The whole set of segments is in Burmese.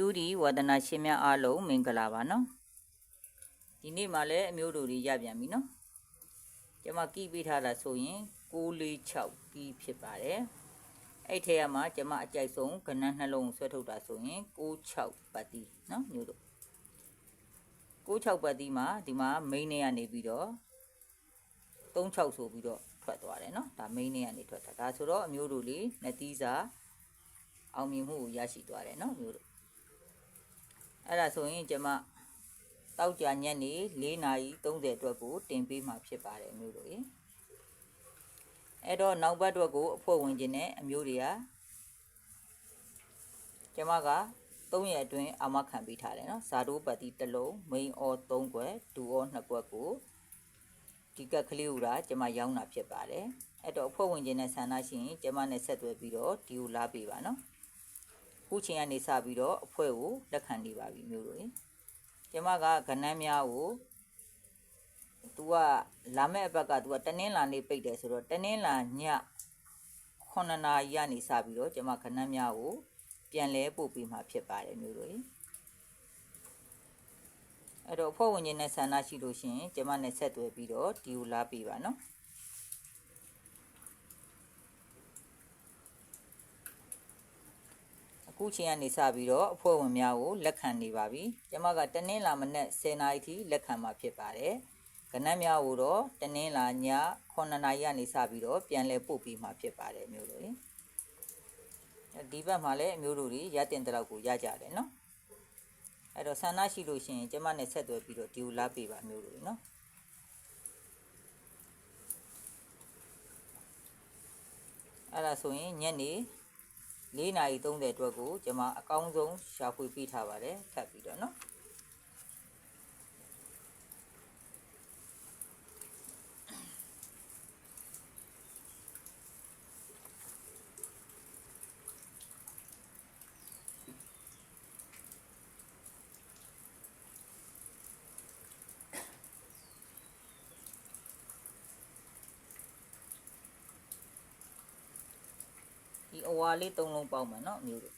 တူဒီဝါဒနာရှင်များအားလုံးမင်္ဂလာပါနော်ဒီနေ့မှလည်းအမျိုးတို့တွေရပြန်ပြီနော်ကျွန်မကီးပေးထားတာဆိုရင်646ကီးဖြစ်ပါတယ်အဲ့ထဲမှာကျွန်မအကြိုက်ဆုံးကဏ္ဍနှလုံးဆွဲထုတ်တာဆိုရင်66ပတ်တီနော်မျိုးတို့66ပတ်တီမှာဒီမှာ main နဲ့ကနေပြီးတော့36ဆိုပြီးတော့ထွက်သွားတယ်နော်ဒါ main နဲ့ကနေထွက်တာဒါဆိုတော့အမျိုးတို့လေးနှစ်သီးစာအောင်မြင်မှုကိုရရှိသွားတယ်နော်မျိုးတို့ အဲ့ဒါဆိုရင်ကျွန်မတောက်ကြညက်နေ4နာရီ30အတွက်ကိုတင်ပေးမှာဖြစ်ပါတယ်မျိုးတို့ရေအဲ့တော့နောက်ဘက်အတွက်ကိုအဖို့ဝင်ခြင်းနဲ့အမျိုးတွေကကျွန်မက3ရက်အတွင်းအာမခံပေးထားတယ်နော်ဇာတိုးပတ်တိတစ်လုံး main or 3ကွက်ဒူ or 2ကွက်ကိုဒီကက်ကလေးကိုဒါကျွန်မရောင်းတာဖြစ်ပါတယ်အဲ့တော့အဖွဲ့ဝင်ခြင်းနဲ့ဆန္ဒရှိရင်ကျွန်မနဲ့ဆက်သွယ်ပြီးတော့ဒီကိုလာပေးပါနော် ခုချိန်ကနေစပြီးတော့အဖွဲ့ကိုလက်ခံနေပါပြီမျိုးတို့ရေကျမကကဏ္ဍများကို तू ကလာမဲ့အပတ်က तू ကတနင်းလာနေပိတ်တယ်ဆိုတော့တနင်းလာည9နာရီကနေစပြီးတော့ကျမကဏ္ဍများကိုပြန်လဲပို့ပေးမှာဖြစ်ပါတယ်မျိုးတို့ရေအဲ့တော့အဖွဲ့ဝင်ချင်းနဲ့ဆန္ဒရှိလို့ရှိရင်ကျမနဲ့ဆက်သွယ်ပြီးတော့ဒီကိုလာပေးပါနော် ခုချိန်ကနေစပြီးတော့အဖွဲ့ဝင်များကိုလက်ခံနေပါပြီ။ကျမကတနင်္လာမနက်10:00နာရီထိလက်ခံမှာဖြစ်ပါတယ်။ကဏ္ဍများကိုတော့တနင်္လာည9:00နာရီကနေစပြီးတော့ပြန်လည်ပို့ပြီးမှာဖြစ်ပါတယ်မျိုးတို့ရေ။ဒီဘက်မှာလည်းအမျိုးတို့တွေရတင်တဲ့လောက်ကိုရကြတယ်နော်။အဲ့တော့ဆန္ဒရှိလို့ရှိရင်ကျမနဲ့ဆက်သွယ်ပြီးတော့ဒီကိုလာပေးပါမျိုးတို့နော်။အဲ့ဒါဆိုရင်ညနေ 4နာရီ30အတွက်ကိုကျွန်မအကောင်းဆုံးရှာဖွေပေးထားပါတယ်ထပ်ပြီးတော့เဟိုဟာလေး၃လုံးပေါင်းမယ်နော်မျိုးတို့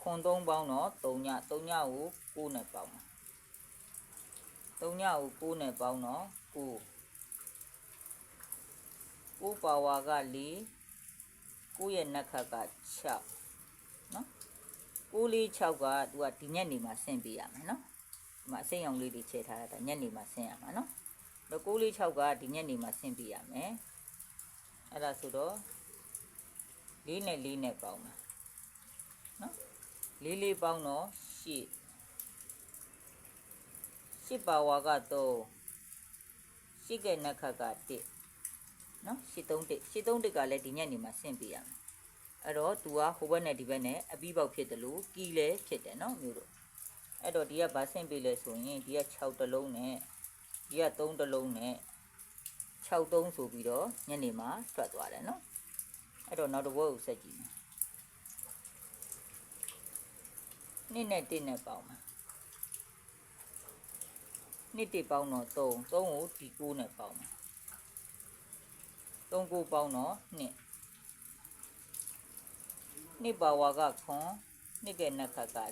ခွန်၃ပေါင်းတော့၃ည၃ညကို6နဲ့ပေါင်းမယ်၃ညကို6နဲ့ပေါင်းတော့9 9ပါဝါက4 9ရဲ့နှက်ခတ်က6နော်6လေး6ကသူကဒီညက်နေမှာဆင့်ပေးရမယ်နော်ဒီမှာအစိမ်းရောင်လေးတွေချဲထားတာညက်နေမှာဆင့်ရမှာနော်တော့6လေး6ကဒီညက်နေမှာဆင့်ပေးရမယ် အဲ့ဒါဆိုတော့၄နဲ့၄နဲ့ပေါင်းမှာနော်လေးလေးပေါင်းတော့၈၈ပါဝါကတော့၈ကဲနက်ခတ်က1နော်831 831ကလည်းဒီညက်နေမှာဆင့်ပြရမယ်အဲ့တော့ तू ကဟိုဘက်နဲ့ဒီဘက်နဲ့အပြီးပေါက်ဖြစ်တယ်လို့ကီးလဲဖြစ်တယ်နော်မျိုးတို့အဲ့တော့ဒီကဘာဆင့်ပြလဲဆိုရင်ဒီက6တလုံးနဲ့ဒီက3တလုံးနဲ့ 63ဆိုပြီးတော့ညနေမှာထွက်သွားတယ်နော်အဲ့တော့နောက်တစ်ဘက်ကိုဆက်ကြည့်မယ်နှစ်နဲ့တစ်နဲ့ပေါင်းမှာနှစ်တစ်ပေါင်းတော့3 3ကိုဒီ9နဲ့ပေါင်းမှာ3ကိုပေါင်းတော့နှစ်နှစ်ပါဝါကခွန်နှစ်ကဲနက်ခတ်က4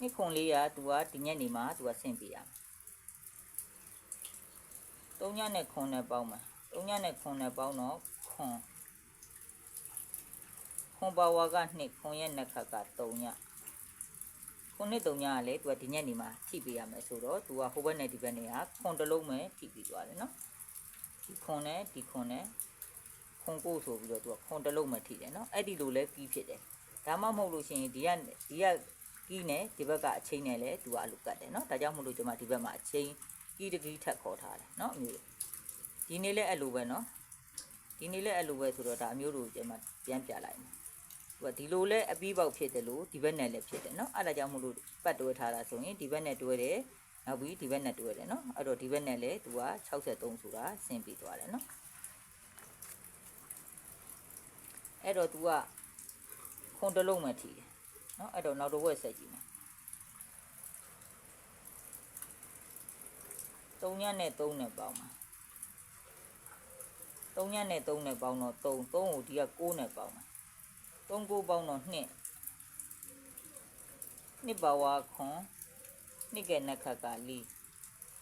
နှစ်ခွန်လေးကသူကဒီညနေမှာသူကဆင့်ပြရမယ် 3ညနဲ့ခွန်နဲ့ပေါင်းမှာ3ညနဲ့ခွန်နဲ့ပေါင်းတော့ခွန်ခွန်ပါဝါက2ခွန်ရဲ့နှစ်ခတ်က3ညခွန်နဲ့3ညကလည်းသူကဒီညနေမှာထိပေးရမယ်ဆိုတော့သူကဟိုဘက်နဲ့ဒီဘက်နဲ့ကခွန်တစ်လုံးပဲထိပြီးသွားတယ်နော်ဒီခွန်နဲ့ဒီခွန်နဲ့ခွန်ကိုဆိုပြီးတော့သူကခွန်တစ်လုံးပဲထိတယ်နော်အဲ့ဒီလိုလဲပြီးဖြစ်တယ်ဒါမှမဟုတ်လို့ရှိရင်ဒီကဒီကကီးနဲ့ဒီဘက်ကအချိန်နဲ့လဲသူကအလိုကတ်တယ်နော်ဒါကြောင့်မို့လို့ကျွန်မဒီဘက်မှာအချိန် ကီးတကီးထက်ခေါ်ထားတယ်เนาะအမျိုးဒီနေ့လည်းအဲ့လိုပဲเนาะဒီနေ့လည်းအဲ့လိုပဲဆိုတော့ဒါအမျိုးတို့ကျွန်မပြန်ပြလိုက်မယ်သူကဒီလိုလဲအပြီးပေါက်ဖြစ်တယ်လို့ဒီဘက်နဲ့လည်းဖြစ်တယ်เนาะအဲ့ဒါကြောင့်မို့လို့ပတ်တွဲထားတာဆိုရင်ဒီဘက်နဲ့တွဲတယ်နောက်ပြီးဒီဘက်နဲ့တွဲတယ်เนาะအဲ့တော့ဒီဘက်နဲ့လည်းသူက63ဆိုတာဆင်းပြီးသွားတယ်เนาะအဲ့တော့ तू ကခွန်တလုံးမှထီတယ်เนาะအဲ့တော့နောက်တစ်ဝက်ဆက်ကြည့်မယ် 3ညနဲ့3နဲ့ပေါင်းပါ3ညနဲ့3နဲ့ပေါင်းတော့3 3ကိုဒီက6နဲ့ပေါင်းပါ3ကိုပေါင်းတော့2နှစ်ပါဝါခွန်နှစ်ကဲနှစ်ခတ်ကလီ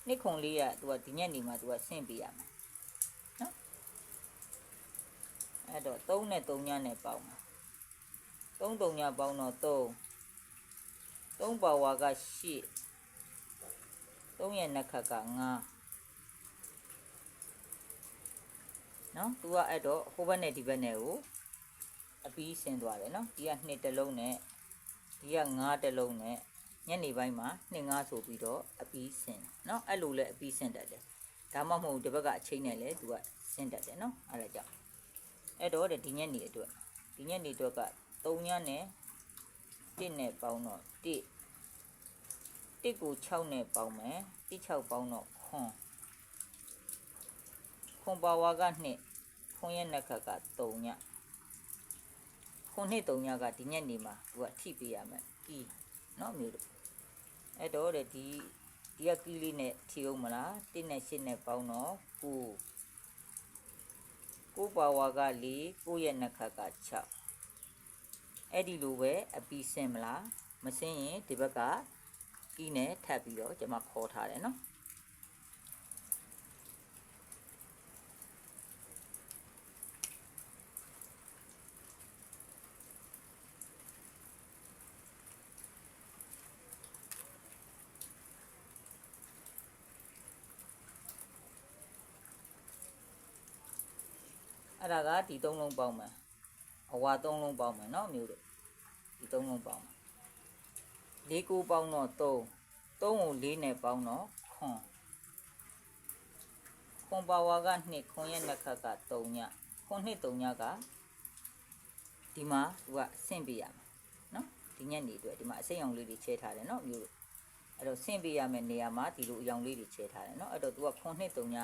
နှစ်ခွန်လေးကသူကဒီညက်နေမှာသူကဆင့်ပေးရမယ်နော်အဲ့တော့3နဲ့3ညနဲ့ပေါင်းမှာ3 3ညပေါင်းတော့3 3ပါဝါက8 3ရဲ့နှစ်ခတ်က9နော်သူကအဲ့တော့ဟိုဘက်နဲ့ဒီဘက်နဲ့ကိုအပီးဆင်းသွားတယ်နော်ဒီကနှစ်တစ်လုံးနဲ့ဒီက9တစ်လုံးနဲ့ညနေပိုင်းမှာနှစ်9ဆိုပြီးတော့အပီးဆင်းနော်အဲ့လိုလဲအပီးဆင်းတတ်တယ်ဒါမှမဟုတ်ဒီဘက်ကအချိန်နဲ့လဲသူကဆင်းတတ်တယ်နော်အဲ့ဒါကြောင့်အဲ့တော့ဒီညနေအတွက်ဒီညနေအတွက်က3ညနဲ့1နဲ့ပေါင်းတော့1 1ကို6နဲ့ပေါင်းမယ်1 6ပေါင်းတော့ခွန်ခွန်ပါဝါက2ခွန်ရဲ့နှစ်ခတ်က3ညခွန်နှစ်3ညကဒီညနေမှာသူကထိပေးရမယ်ကီနော်မျိုးတို့အဲ့တော့တဲ့ဒီဒီကကီလေးနဲ့ထိအောင်မလား1နဲ့8နဲ့ပေါင်းတော့9 9ပါဝါက4 9ရဲ့နှစ်ခတ်က6အဲ့ဒီလိုပဲအပီးစင်မလားမစင်ရင်ဒီဘက်က ကီးနဲ့ထပ်ပြီးတော့ကျွန်မခေါ်ထားတယ်နော်အဲ့ဒါကဒီသုံးလုံးပေါင်းမယ်အဝါသုံးလုံးပေါင်းမယ်เนาะမျိုးတို့ဒီသုံးလုံးပေါင်းမယ် ၄ကိုပေါင်းတော့3 3ကို4နဲ့ပေါင်းတော့ခွန်ခွန်ပါဝါက2ခွန်ရဲ့နှစ်ခတ်က3ညခွန်နှစ်3ညကဒီမှာသူကဆင့်ပေးရမယ်နော်ဒီညက်နေအတွက်ဒီမှာအစိမ့်အောင်လေးတွေချဲထားတယ်နော်မျိုးတို့အဲ့တော့ဆင့်ပေးရမယ်နေရာမှာဒီလိုအယောင်လေးတွေချဲထားတယ်နော်အဲ့တော့သူကခွန်နှစ်3ည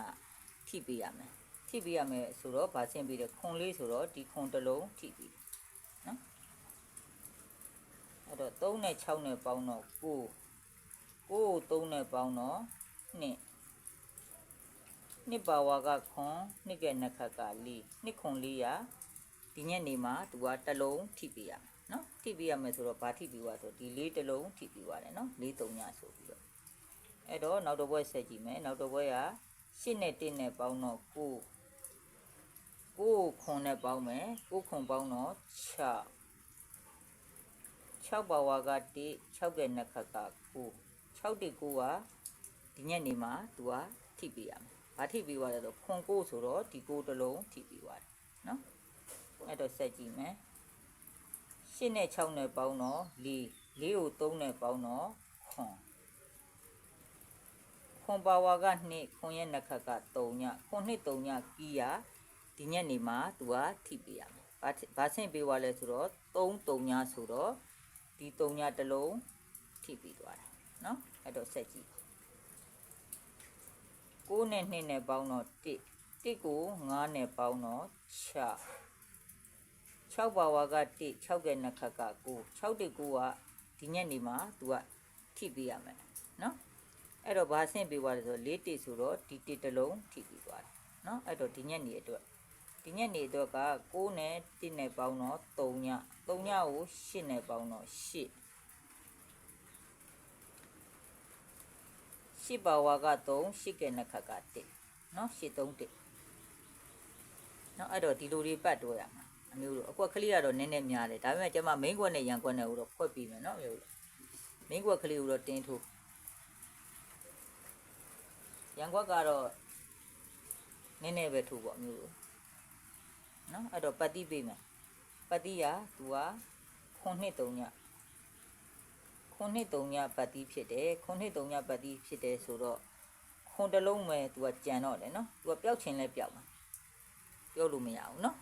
ထိပေးရမယ်ထိပေးရမယ်ဆိုတော့ဗာဆင့်ပေးတယ်ခွန်လေးဆိုတော့ဒီခွန်တစ်လုံးထိပေးတယ် အဲ့တော့3နဲ့6နဲ့ပေါင်းတော့9 9ကို3နဲ့ပေါင်းတော့2နှစ်ပါဝါကခွန်နှစ်ကဲနှစ်ခတ်ကလေးနှစ်ခွန်လေးရဒီညက်နေမှာသူကတစ်လုံးထိပြရမယ်နော်ထိပြရမယ်ဆိုတော့ဗာထိပြသွားဆိုဒီလေးတစ်လုံးထိပြသွားတယ်နော်လေး3ညဆိုပြီးတော့အဲ့တော့နောက်တစ်ဘွဲဆက်ကြည့်မယ်နောက်တစ်ဘွဲက8နဲ့1နဲ့ပေါင်းတော့9ကိုခွန်နဲ့ပေါင်းမယ်ကိုခွန်ပေါင်းတော့6 6ပါဝါက1 6ကဲနှစ်ခတ်က9 6တိ9ကဒီညက်နေမှာသူကထိပေးရမယ်။ဘာထိပေးသွားလဲဆိုခွန်9ဆိုတော့ဒီ9တစ်လုံးထိပေးသွားတယ်နော်။အဲ့တော့ဆက်ကြည့်မယ်။8နဲ့6နဲ့ပေါင်းတော့4 4ကို3နဲ့ပေါင်းတော့ခွန်ခွန်ပါဝါက2ခွန်ရဲ့နှစ်ခတ်က3ညခွန်နှစ်3ညကီးရဒီညက်နေမှာသူကထိပေးရမယ်။ဘာဘာဆင့်ပေးသွားလဲဆိုတော့3 3ညဆိုတော့ ဒီ3ညတစ်လုံးထိပြီးသွားတယ်နော်အဲ့တော့ဆက်ကြည့်6နဲ့2နဲ့ပေါင်းတော့1 1ကို9နဲ့ပေါင်းတော့6 6ပါဝါက1 6ကဲနှစ်ခတ်က9 6တိ9ကဒီညက်နေမှာသူကထိပေးရမယ်နော်အဲ့တော့ဘာဆင့်ပေးသွားလဲဆို4တိဆိုတော့ဒီ1တစ်လုံးထိပြီးသွားတယ်နော်အဲ့တော့ဒီညက်နေအတွက် ဒီညက်နေအတွက်က6နဲ့1နဲ့ပေါင်းတော့3ည3ညကို8နဲ့ပေါင်းတော့8 8ပါဝါက3 8ကဲနှစ်ခတ်က1เนาะ8 3 1เนาะအဲ့တော့ဒီလိုတွေပတ်တွဲရမှာအမျိုးတို့အကွက်ကလေးကတော့နည်းနည်းများတယ်ဒါပေမဲ့ကျွန်မ main ကွက်နဲ့ရန်ကွက်နဲ့ကိုတော့ဖွက်ပြီးမယ်เนาะအမျိုးတို့ main ကွက်ကလေးကိုတော့တင်းထိုးရန်ကွက်ကတော့နည်းနည်းပဲထိုးပေါ့အမျိုးတို့ เนาะအဲ့တော့ပတ်တိပေးမယ်ပတ်တိကသူကခွန်နှစ်3ညခွန်နှစ်3ညပတ်တိဖြစ်တယ်ခွန်နှစ်3ညပတ်တိဖြစ်တယ်ဆိုတော့ခွန်တစ်လုံးပဲသူကကြံတော့တယ်เนาะသူကပျောက်ခြင်းလဲပျောက်မှာပျောက်လို့မရဘူးเนาะ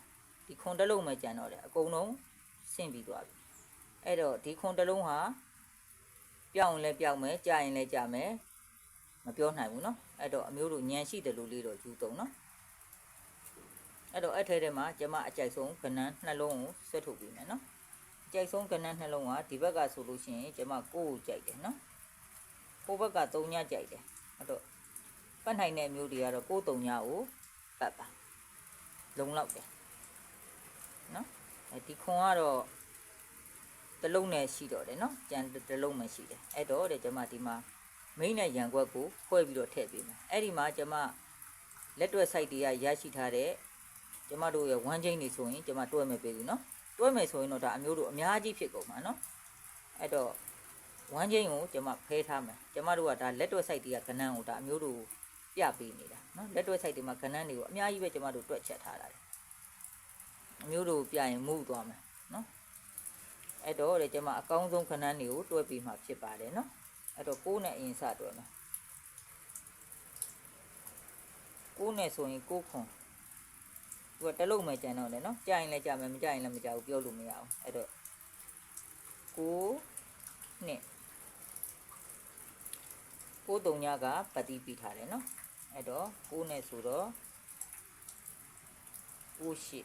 ဒီခွန်တစ်လုံးပဲကြံတော့တယ်အကုန်လုံးဆင့်ပြီးသွားပြီအဲ့တော့ဒီခွန်တစ်လုံးဟာပျောက်ရင်လဲပျောက်မယ်ကြာရင်လဲကြာမယ်မပြောနိုင်ဘူးเนาะအဲ့တော့အမျိုးတို့ညံရှိတယ်လို့လေးတော့ယူသုံးเนาะ အဲ့တော့အဲ့ထဲထဲမှာကျမအကြိုက်ဆုံးကဏ္ဍနှလုံးကိုဆွဲထုတ်ပြီးမယ်နော်အကြိုက်ဆုံးကဏ္ဍနှလုံးကဒီဘက်ကဆိုလို့ရှိရင်ကျမကိုကိုကြိုက်တယ်နော်ဟိုဘက်က3ညကြိုက်တယ်အဲ့တော့ပတ်နိုင်တဲ့မျိုးတွေကတော့ကို3ညကိုပတ်ပါလုံလောက်တယ်နော်အဲဒီခွန်ကတော့တစ်လုံးနဲ့ရှိတော့တယ်နော်ကြံတစ်လုံးမှရှိတယ်အဲ့တော့တဲ့ကျွန်မဒီမှာမိန်းနဲ့ရန်ခွက်ကိုခွဲပြီးတော့ထည့်ပေးမယ်အဲ့ဒီမှာကျွန်မလက်တွဲ site တွေကရရှိထားတဲ့ ကျွန်မတို့ရဲ့ဝမ်းချင်းတွေဆိုရင်ကျွန်မတွဲမယ်ပေးဘူးနော်တွဲမယ်ဆိုရင်တော့ဒါအမျိုးတို့အများကြီးဖြစ်ကုန်မှာနော်အဲ့တော့ဝမ်းချင်းကိုကျွန်မဖဲထားမယ်ကျွန်မတို့ကဒါလက်တွဲ site တွေကကဏ္ဍကိုဒါအမျိုးတို့ပြပေးနေတာနော်လက်တွဲ site တွေမှာကဏ္ဍတွေကိုအများကြီးပဲကျွန်မတို့တွက်ချက်ထားတာလေအမျိုးတို့ပြရင်မှုသွားမယ်နော်အဲ့တော့လေကျွန်မအကောင်းဆုံးခဏန်းတွေကိုတွဲပြီးမှဖြစ်ပါတယ်နော်အဲ့တော့ကိုးနဲ့အရင်စတွဲမယ်ကိုးနဲ့ဆိုရင်ကိုးခွန် သူကတလုံးမှကြံတော့တယ်နော်ကြာရင်လည်းကြာမယ်မကြာရင်လည်းမကြာဘူးပြောလို့မရအောင်အဲ့တော့ကိုးနဲ့ကိုးတုံညကပတိပြီးထားတယ်နော်အဲ့တော့ကိုးနဲ့ဆိုတော့ကိုးရှိ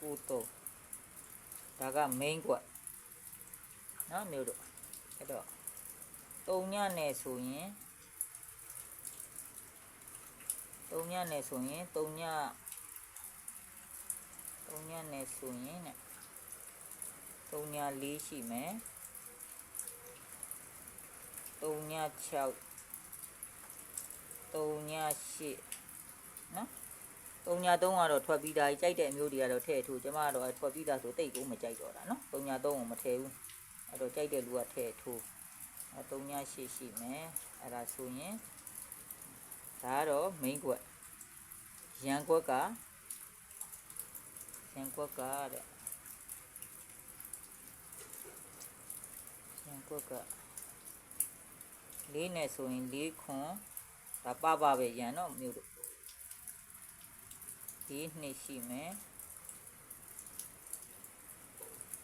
ကိုးတော့ဒါက main ကွက်နော်မျိုးတို့အဲ့တော့ တုံညနဲ့ဆိုရင်တုံညနဲ့ဆိုရင်တုံညတုံညနဲ့ဆိုရင်နဲ့တုံညလေးရှိမယ်တုံည6တုံည8နော်တုံညာ3ကတော့ထွက်ပြီးသားကြီးကြိုက်တဲ့အမျိုးတွေကတော့ထည့်ထိုးကျမကတော့ထွက်ပြီးသားဆိုတိတ်ကိုမကြိုက်တော့တာနော်တုံညာ3ကိုမထည့်ဘူးအဲ့တော့ကြိုက်တဲ့လူကထည့်ထိုး အဲတုံညာ8ရှိမယ်အဲ့ဒါဆိုရင်ဒါကတော့ main ကွက်ရန်ကွက်ကရန်ကွက်ကတဲ့ရန်ကွက်ကလေးနဲ့ဆိုရင်လေးခွန်ဒါပပပဲရန်တော့မျိုးတို့ဒီနှစ်ရှိမယ်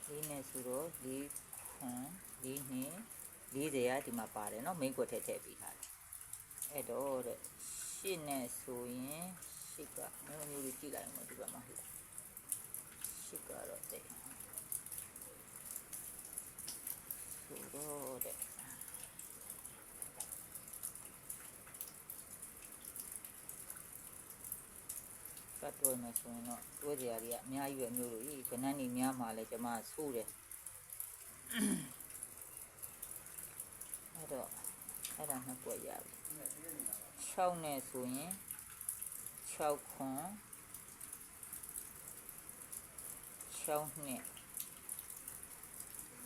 လေးနဲ့ဆိုတော့လေးခွန်လေးနှစ် 40ရာဒီမှာပါတယ်เนาะ main ကွက်ထည့်ထည့်ပြီးထားတယ်အဲ့တော့တဲ့ရှစ်နဲ့ဆိုရင်ရှစ်ကမျိုးမျိုးလေးကြည့်လိုက်အောင်ဒီဘက်မှာဟုတ်ရှစ်ကတော့တဲ့ဆိုတော့တဲ့ကတ်တွဲမယ်ဆိုရင်တော့တွဲကြရာတွေကအများကြီးပဲမျိုးလို့ဤကနန်းနေများမှလည်းကျွန်မဆိုးတယ် အဲ့တော့အဲ့ဒါနှစ်ကွက်ရပြီ6နဲ့ဆိုရင်6ခွန်6နှစ်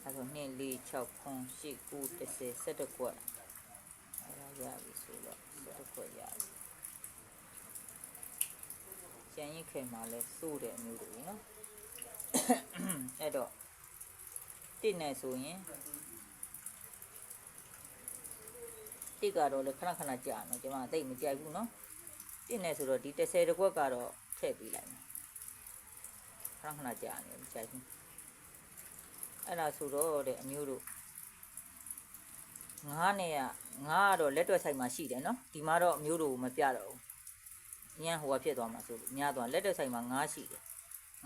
အဲ့တော့2 4 6ခွန်8 9 10 11ကွက်အဲ့ဒါရပြီဆိုတော့11ကွက်ရပြီကျန်ရင်ခင်မှာလဲစိုးတယ်အမျိုးတွေနော်အဲ့တော့တစ်နဲ့ဆိုရင် တစ်ကတော့လေခဏခဏကြာနော်ကျွန်မအသိမကြိုက်ဘူးနော်တစ်နဲ့ဆိုတော့ဒီ30တကွက်ကတော့ထည့်ပေးလိုက်မယ်ခဏခဏကြာနေမကြိုက်ဘူးအဲ့ဒါဆိုတော့တဲ့အမျိုးတို့ငါးနဲ့ကငါးကတော့လက်တွက်ဆိုင်မှာရှိတယ်နော်ဒီမှာတော့အမျိုးတို့မပြတော့ဘူးညံဟိုကဖြစ်သွားမှာဆိုလို့ညသွားလက်တွက်ဆိုင်မှာငါးရှိတယ်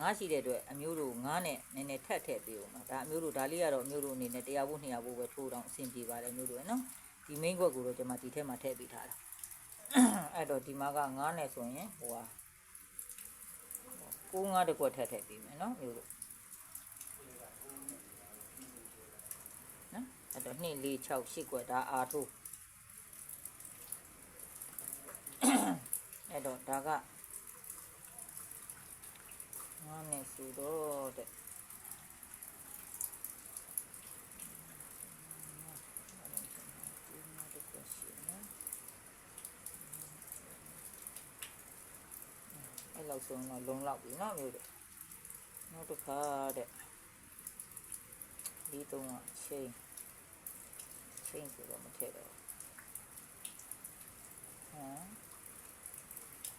ငါးရှိတဲ့အတွက်အမျိုးတို့ငါးနဲ့နည်းနည်းထက်ထည့်ပေးဦးမှာဒါအမျိုးတို့ဒါလေးကတော့အမျိုးတို့အနေနဲ့တရားဖို့200ဖို့ပဲထိုးတော့အဆင်ပြေပါတယ်အမျိုးတို့ရယ်နော် ဒီ main ခွက်ကိုတော့ကျွန်မဒီထဲမှာထည့်ပေးထားတာအဲ့တော့ဒီမှာကငါးနဲ့ဆိုရင်ဟိုဟာကိုးငါးတစ်ခွက်ထည့်ထည့်ပေးမယ်နော်မျိုးတို့နော်အဲ့တော့2 4 6 8ခွက်ဒါအာထိုးအဲ့တော့ဒါကငါးနဲ့ဆိုတော့တဲ့အဲ့ လောက်ဆိုတော့လုံလောက်ပြီနော်မျိုးတဲ့နောက်တစ်ခါတဲ့ဒီတုံးကချိန်ချိန်ဆိုတော့မထည့်တော့ဟမ်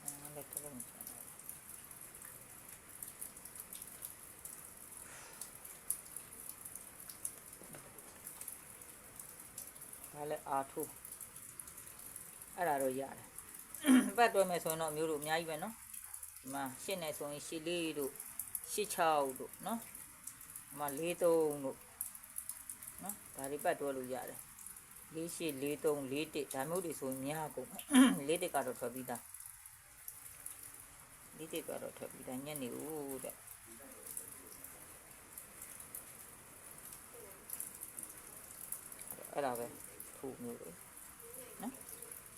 အဲ့လက်တော့မချင်တော့ဒါလည်းအာထုအဲ့ဒါတော့ရတယ်ပတ်တွဲမယ်ဆိုရင်တော့မျိုးတို့အများကြီးပဲနော် ဒီမှာရှစ်နဲ့ဆိုရင်ရှစ်လေးတို့ရှစ်6တို့နော်ဒီမှာလေး3တို့နော်ဒါတွေပတ်တွဲလို့ရတယ်လေးရှိလေးသုံးလေးတစ်ဒါမျိုးတွေဆိုရင်များကုန်လေးတစ်ကတော့ထွက်ပြီးသားလေးတစ်ကတော့ထွက်ပြီးသားညနေဦးတဲ့အဲ့ဒါပဲထူမျိုးတွေနော်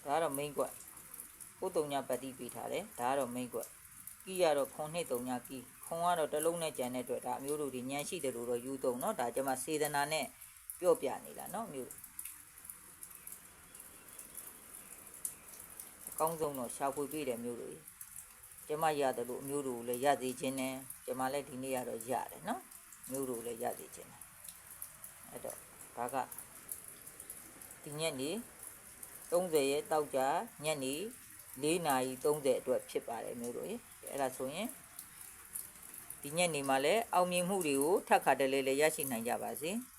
ဒါကတော့ main ကွက်ကိုတုံညာပတ်တိပေးထားတယ်ဒါကတော့ main ကွက် ကီးကတော့ခွန်နှစ်တုံညာကီးခွန်ကတော့တစ်လုံးနဲ့ကြံတဲ့အတွက်ဒါအမျိုးတို့ဒီညံရှိတယ်လို့တော့ယူတုံနော်ဒါကျမစေတနာနဲ့ပြော့ပြနေတာနော်မျိုးအကောင်းဆုံးတော့ရှာဖွေပေးတယ်မျိုးတွေကျမရတယ်လို့အမျိုးတို့ကိုလည်းရသေးခြင်းနဲ့ကျမလည်းဒီနေ့ရတော့ရတယ်နော်မျိုးတို့ကိုလည်းရသေးခြင်းနဲ့အဲ့တော့ဒါကဒီညက်နေ30ရဲ့တောက်ကြညက်နေ4နာရီ30အတွက်ဖြစ်ပါတယ်မျိုးတို့ရေ အဲ့ဒါဆိုရင်ဒီညက်နေမှာလည်းအောင်မြင်မှုတွေကိုထပ်ခါတလဲလဲရရှိနိုင်ကြပါစေ။